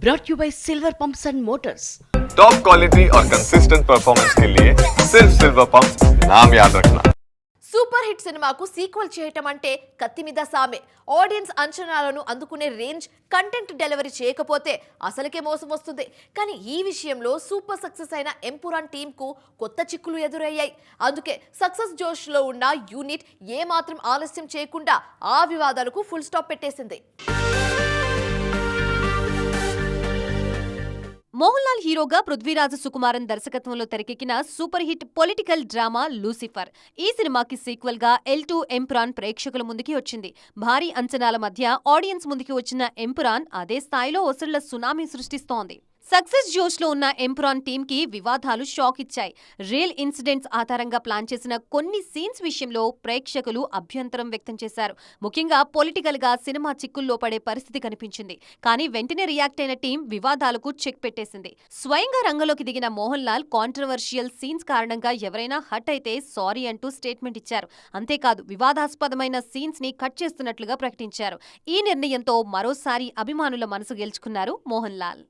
brought you by Silver Pumps and Motors. Top quality और consistent performance के लिए सिर्फ सिल्वर पंप नाम याद रखना సూపర్ హిట్ సినిమాకు సీక్వెల్ చేయటం అంటే కత్తి మీద సామే ఆడియన్స్ అంచనాలను అందుకునే రేంజ్ కంటెంట్ డెలివరీ చేయకపోతే అసలుకే మోసం వస్తుంది కానీ ఈ విషయంలో సూపర్ సక్సెస్ అయిన ఎంపురాన్ టీంకు కొత్త చిక్కులు ఎదురయ్యాయి అందుకే సక్సెస్ జోష్లో ఉన్న యూనిట్ ఏమాత్రం ఆలస్యం చేయకుండా ఆ వివాదాలకు ఫుల్ స్టాప్ పెట్టేసింది మోహన్ లాల్ హీరోగా పృథ్వీరాజు సుకుమారన్ దర్శకత్వంలో తెరకెక్కిన super hit political drama Lucifer. ఈ సినిమాకి సీక్వెల్గా ఎల్ టూ ఎంపురాన్ ప్రేక్షకుల ముందుకి వచ్చింది. భారీ అంచనాల మధ్య ఆడియన్స్ ముందుకి వచ్చిన ఎంపురాన్ అదే స్థాయిలో ఒసళ్ళ సునామీ సృష్టిస్తోంది. సక్సెస్ జోష్లో ఉన్న ఎంప్రాన్ టీమ్కి వివాదాలు షాక్ ఇచ్చాయి రియల్ ఇన్సిడెంట్స్ ఆధారంగా ప్లాన్ చేసిన కొన్ని సీన్స్ విషయంలో ప్రేక్షకులు అభ్యంతరం వ్యక్తం చేశారు. ముఖ్యంగా పొలిటికల్గా సినిమా చిక్కుల్లో పడే పరిస్థితి కనిపించింది. కానీ వెంటనే రియాక్ట్ అయిన టీం వివాదాలకు చెక్ పెట్టేసింది. స్వయంగా రంగంలోకి దిగిన మోహన్ లాల్ కాంట్రవర్షియల్ సీన్స్ కారణంగా ఎవరైనా హట్ అయితే సారీ అంటూ స్టేట్మెంట్ ఇచ్చారు. అంతేకాదు వివాదాస్పదమైన సీన్స్ని కట్ చేస్తున్నట్లుగా ప్రకటించారు. ఈ నిర్ణయంతో మరోసారి అభిమానుల మనసు గెలుచుకున్నారు మోహన్ లాల్